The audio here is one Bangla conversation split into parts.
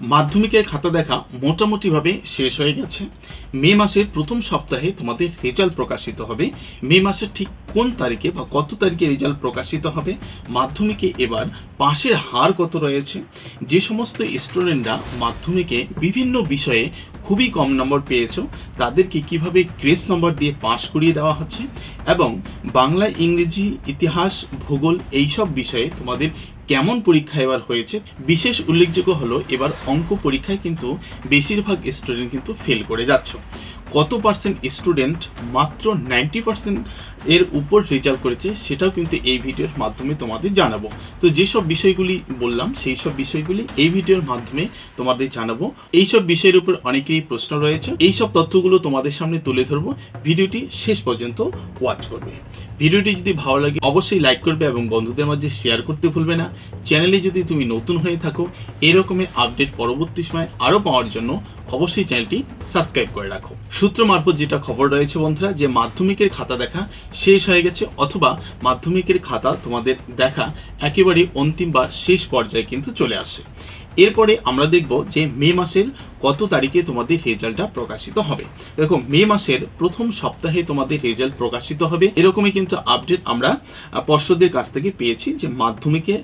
মাধ্যমিকের খাতা দেখা মোটামুটিভাবে শেষ হয়ে গেছে। মে মাসের প্রথম সপ্তাহে তোমাদের রেজাল্ট প্রকাশিত হবে। মে মাসের ঠিক কোন তারিখে বা কত তারিখে রেজাল্ট প্রকাশিত হবে? মাধ্যমিকে এবার পাশের হার কত রয়েছে? যে সমস্ত স্টুডেন্টরা মাধ্যমিকে বিভিন্ন বিষয়ে খুবই কম নম্বর পেয়েছ, তাদেরকে কীভাবে গ্রেস নম্বর দিয়ে পাশ করিয়ে দেওয়া হচ্ছে? এবং বাংলা, ইংরেজি, ইতিহাস, ভূগোল এইসব বিষয়ে তোমাদের কেমন পরীক্ষা এবার হয়েছে? বিশেষ উল্লেখযোগ্য হলো, এবার অঙ্ক পরীক্ষায় কিন্তু বেশিরভাগ স্টুডেন্ট কিন্তু ফেল করে যাচ্ছ। কত পার্সেন্ট স্টুডেন্ট মাত্র নাইনটি পার্সেন্ট এর উপর রেজাল্ট করেছে, সেটাও কিন্তু এই ভিডিওর মাধ্যমে তোমাদের জানাব। তো যেসব বিষয়গুলি বললাম সেই সব বিষয়গুলি এই ভিডিওর মাধ্যমে তোমাদের জানাব। এইসব বিষয়ের উপর অনেকেরই প্রশ্ন রয়েছে। এই সব তথ্যগুলো তোমাদের সামনে তুলে ধরবো। ভিডিওটি শেষ পর্যন্ত ওয়াচ করবে। ভিডিওটি যদি ভালো লাগে, অবশ্যই লাইক করবে এবং বন্ধুদের মাঝে শেয়ার করতে ভুলবে না। চ্যানেলে যদি তুমি নতুন হয়ে থাকো, এরকমের আপডেট পরবর্তী সময় আরও পাওয়ার জন্য অবশ্যই চ্যানেলটি সাবস্ক্রাইব করে রাখো। সূত্র মারফত যেটা খবর রয়েছে বন্ধুরা, যে মাধ্যমিকের খাতা দেখা শেষ হয়ে গেছে অথবা মাধ্যমিকের খাতা তোমাদের দেখা একেবারে অন্তিম বা শেষ পর্যায়ে কিন্তু চলে আসছে। এরপরে আমরা দেখব যে মে মাসের কত তারিখে তোমাদের রেজাল্টটা প্রকাশিত হবে। দেখো, মে মাসের প্রথম সপ্তাহে তোমাদের রেজাল্ট প্রকাশিত হবে। এরকমই কিন্তু আপডেট আমরা পর্ষদের কাছ থেকে পেয়েছি যে মাধ্যমিকে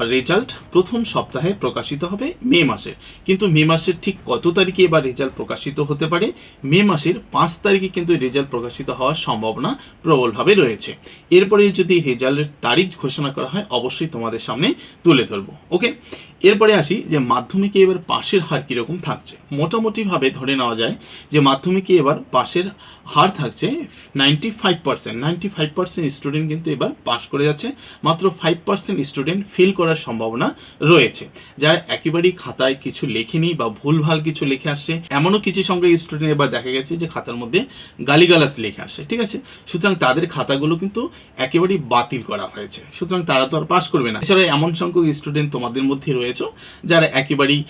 রেজাল্ট প্রথম সপ্তাহে প্রকাশিত হবে মে মাসে। কিন্তু মে মাসের ঠিক কত তারিখে এবার রেজাল্ট প্রকাশিত হতে পারে? মে মাসের পাঁচ তারিখে কিন্তু রেজাল্ট প্রকাশিত হওয়ার সম্ভাবনা প্রবলভাবে রয়েছে। এরপরে যদি রেজাল্টের তারিখ ঘোষণা করা হয়, অবশ্যই তোমাদের সামনে তুলে ধরবো। ওকে? এরপরে আসি যে মাধ্যমিকে এবার পাশের হার কীরকম থাকছে। মোটামুটিভাবে ধরে নেওয়া যায় যে মাধ্যমিকে এবার পাশের হার থাকছে ninety five percent ninety five percent student কিন্তু এবার পাস করে যাচ্ছে। মাত্র ফাইভ পার্সেন্ট স্টুডেন্ট ফেল করার সম্ভাবনা রয়েছে। যারা একেবারেই খাতায় কিছু লেখেনি বা ভুলভাল কিছু লিখে আসছে, এমনও কিছু সংখ্যক স্টুডেন্ট এবার দেখা গেছে যে খাতার মধ্যে গালিগালাজ লিখে আসে, ঠিক আছে? সুতরাং তাদের খাতাগুলো কিন্তু একেবারেই বাতিল করা হয়েছে। সুতরাং তারা তো আর পাস করবে না। এছাড়া এমন সংখ্যক স্টুডেন্ট তোমাদের মধ্যে রয়েছে, যারা একেবারেই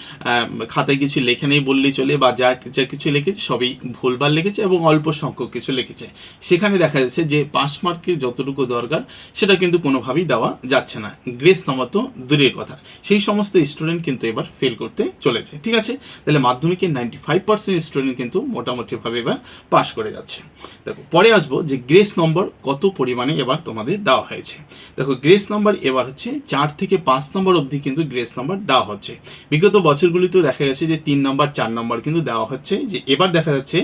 খাতায় কিছু লেখে নেই বললেই চলে বা যা যা কিছু লিখেছে সবই ভুলভাল লিখেছে এবং অল্প সংখ্যক কিছু লিখেছে। সেখানে দেখা যাচ্ছে যে পাস মার্কের যতটুকু দরকার, সেটা কিন্তু কোনোভাবেই দেওয়া যাচ্ছে না। গ্রেস নামা তো দূরের কথা। সেই সমস্ত স্টুডেন্ট কিন্তু এবার ফেল করতে চলেছে। ঠিক আছে? তাহলে মাধ্যমিকের নাইনটি ফাইভ পার্সেন্ট স্টুডেন্ট কিন্তু মোটামুটিভাবে এবার পাস করে যাচ্ছে। দেখো, পরে আসব যে গ্রেস নম্বর কত পরিমাণে এবার তোমাদের দেওয়া হয়েছে। দেখো, গ্রেস নাম্বার এবার হচ্ছে চার থেকে পাঁচ নম্বর অবধি কিন্তু গ্রেস নাম্বার দেওয়া হচ্ছে। বিগত বছরগুলিতেও দেখা গেছে যে তিন নম্বর, চার নম্বর কিন্তু দেওয়া হচ্ছে। যে এবার দেখা যাচ্ছে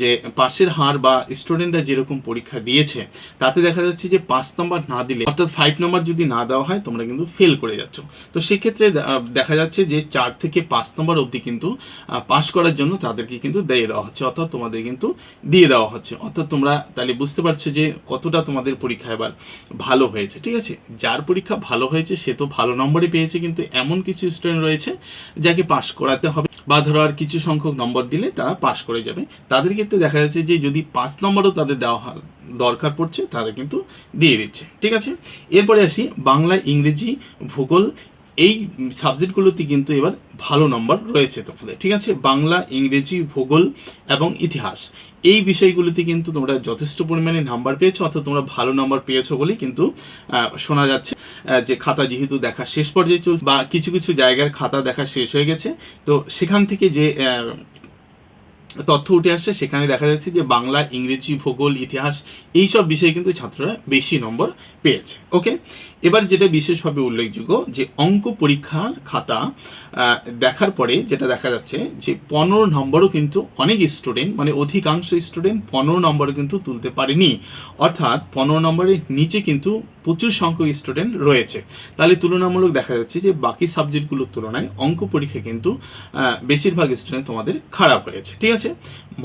যে পাশের হার বা স্টুডেন্টরা যেরকম পরীক্ষা দিয়েছে, তাতে দেখা যাচ্ছে যে পাঁচ নম্বর না দিলে, অর্থাৎ ফাইভ নম্বর যদি না দেওয়া হয়, তোমরা কিন্তু ফেল করে যাচ্ছ। তো সেক্ষেত্রে দেখা যাচ্ছে যে চার থেকে পাঁচ নম্বর অবধি কিন্তু পাস করার জন্য তাদেরকে কিন্তু দিয়ে দেওয়া হচ্ছে, অর্থাৎ তোমাদের কিন্তু দিয়ে দেওয়া হচ্ছে। অর্থাৎ তোমরা তাহলে বুঝতে পারছ যে কতটা তোমাদের পরীক্ষা এবার ভালো হয়েছে, ঠিক আছে? যার পরীক্ষা ভালো হয়েছে, সে তো ভালো নম্বরই পেয়েছে, কিন্তু এমন কিছু স্টুডেন্ট রয়েছে, যাকে পাশ করাতে হবে। বা ধরো আর কিছু সংখ্যক নম্বর দিলে তারা পাস করে যাবে। তাদের ক্ষেত্রে দেখা যাচ্ছে যে যদি পাঁচ নম্বরও তাদের দেওয়া দরকার পড়ছে, তারা কিন্তু দিয়ে দিচ্ছে। ঠিক আছে? এরপরে আসি বাংলা, ইংরেজি, ভূগোল এই সাবজেক্টগুলোতে কিন্তু এবার ভালো নম্বর রয়েছে তোমাদের, ঠিক আছে? বাংলা, ইংরেজি, ভূগোল এবং ইতিহাস। এই বিষয়গুলিতে কিন্তু তোমরা যথেষ্ট পরিমাণে নাম্বার পেয়েছ, অর্থাৎ তোমরা ভালো নাম্বার পেয়েছ বলেই কিন্তু শোনা যাচ্ছে যে খাতা যেহেতু দেখা শেষ পর্যায়ে চলছে, বা কিছু কিছু জায়গার খাতা দেখা শেষ হয়ে গেছে, তো সেখান থেকে যে তথ্য উঠে আসছে, সেখানে দেখা যাচ্ছে যে বাংলা, ইংরেজি, ভূগোল, ইতিহাস, এইসব বিষয়ে কিন্তু ছাত্ররা বেশি নম্বর পেয়েছে, ওকে? এবার যেটা বিশেষভাবে উল্লেখযোগ্য যে অঙ্ক পরীক্ষার খাতা দেখার পরে যেটা দেখা যাচ্ছে যে পনেরো নম্বরও কিন্তু অনেক স্টুডেন্ট মানে অধিকাংশ স্টুডেন্ট পনেরো নম্বর কিন্তু তুলতে পারেনি। অর্থাৎ পনেরো নম্বরের নিচে কিন্তু প্রচুর সংখ্যক স্টুডেন্ট রয়েছে। তাহলে তুলনামূলক দেখা যাচ্ছে যে বাকি সাবজেক্টগুলোর তুলনায় অঙ্ক পরীক্ষা কিন্তু বেশিরভাগ স্টুডেন্ট তোমাদের খারাপ হয়েছে ঠিক আছে?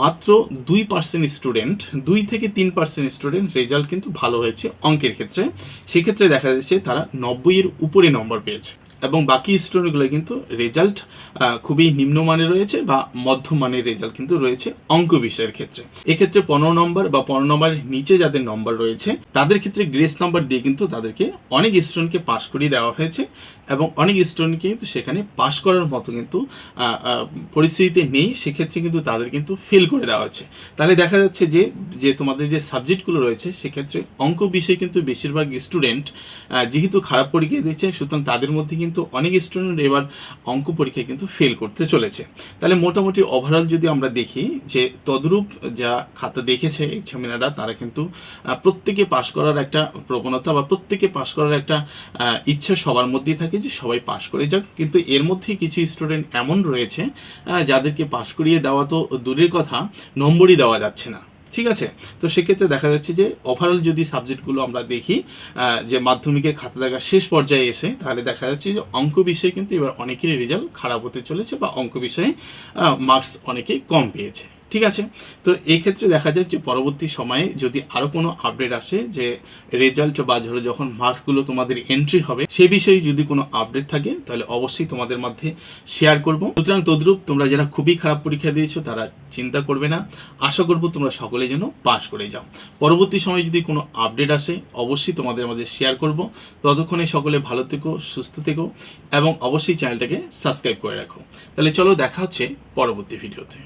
মাত্র দুই পার্সেন্ট স্টুডেন্ট দুই থেকে তিন পার্সেন্ট স্টুডেন্ট রেজাল্ট কিন্তু ভালো হয়েছে অঙ্কের ক্ষেত্রে। সেক্ষেত্রে দেখা যাচ্ছে তারা নব্বইয়ের উপরে নম্বর পেয়েছে। এবং বাকি স্টুডেন্টগুলো কিন্তু রেজাল্ট খুবই নিম্নমানের রয়েছে বা মধ্যমানের রেজাল্ট কিন্তু রয়েছে অঙ্ক বিষয়ের ক্ষেত্রে। এক্ষেত্রে পনেরো নম্বর বা পনেরো নম্বরের নিচে যাদের নম্বর রয়েছে, তাদের ক্ষেত্রে গ্রেস নাম্বার দিয়ে কিন্তু তাদেরকে অনেক স্টুডেন্টকে পাশ করিয়ে দেওয়া হয়েছে এবং অনেক স্টুডেন্টকে কিন্তু সেখানে পাশ করার মতো কিন্তু পরিস্থিতিতে নেই, সেক্ষেত্রে কিন্তু তাদের কিন্তু ফেল করে দেওয়া হচ্ছে তাহলে দেখা যাচ্ছে যে যে তোমাদের যে সাবজেক্টগুলো রয়েছে, সেক্ষেত্রে অঙ্ক বিষয়ে কিন্তু বেশিরভাগ স্টুডেন্ট যেহেতু খারাপ পরীক্ষা দিচ্ছে, সুতরাং তাদের মধ্যে কিন্তু কিন্তু অনেক স্টুডেন্ট এবার অঙ্ক পরীক্ষায় কিন্তু ফেল করতে চলেছে। তাহলে মোটামুটি ওভারঅল যদি আমরা দেখি যে তদ্রূপ যা খাতা দেখেছে এক্সামিনাররা তারা কিন্তু প্রত্যেকে পাশ করার একটা প্রবণতা বা প্রত্যেকে পাশ করার একটা ইচ্ছা সবার মধ্যেই থাকে যে সবাই পাশ করে যাক। কিন্তু এর মধ্যে কিছু স্টুডেন্ট এমন রয়েছে যাদেরকে পাশ করিয়ে দেওয়া তো দূরের কথা, নম্বরই দেওয়া যাচ্ছে না। ঠিক আছে? তো সেক্ষেত্রে দেখা যাচ্ছে যে ওভারঅল যদি সাবজেক্টগুলো আমরা দেখি যে মাধ্যমিকের খাতা দেখা শেষ পর্যায়ে এসে, তাহলে দেখা যাচ্ছে যে অঙ্ক বিষয়ে কিন্তু এবার অনেকেরই রেজাল্ট খারাপ হতে চলেছে বা অঙ্ক বিষয়ে মার্কস অনেকেই কম পেয়েছে। ঠিক আছে? তো এই ক্ষেত্রে দেখা যাক যে পরবর্তী সময়ে যদি আরও কোনো আপডেট আসে যে রেজাল্ট বা ধরো যখন মার্কসগুলো তোমাদের এন্ট্রি হবে, সে বিষয়ে যদি কোনো আপডেট থাকে, তাহলে অবশ্যই তোমাদের মধ্যে শেয়ার করব। সুতরাং তদ্রূপ তোমরা যারা খুবই খারাপ পরীক্ষা দিয়েছ, তারা চিন্তা করবে না। আশা করব তোমরা সকলে যেন পাস করে যাও। পরবর্তী সময়ে যদি কোনো আপডেট আসে, অবশ্যই তোমাদের মাঝে শেয়ার করব। ততক্ষণে সকলে ভালো থেকো, সুস্থ থেকো, এবং অবশ্যই চ্যানেলটাকে সাবস্ক্রাইব করে রাখো। তাহলে চলো দেখা হচ্ছে পরবর্তী ভিডিওতে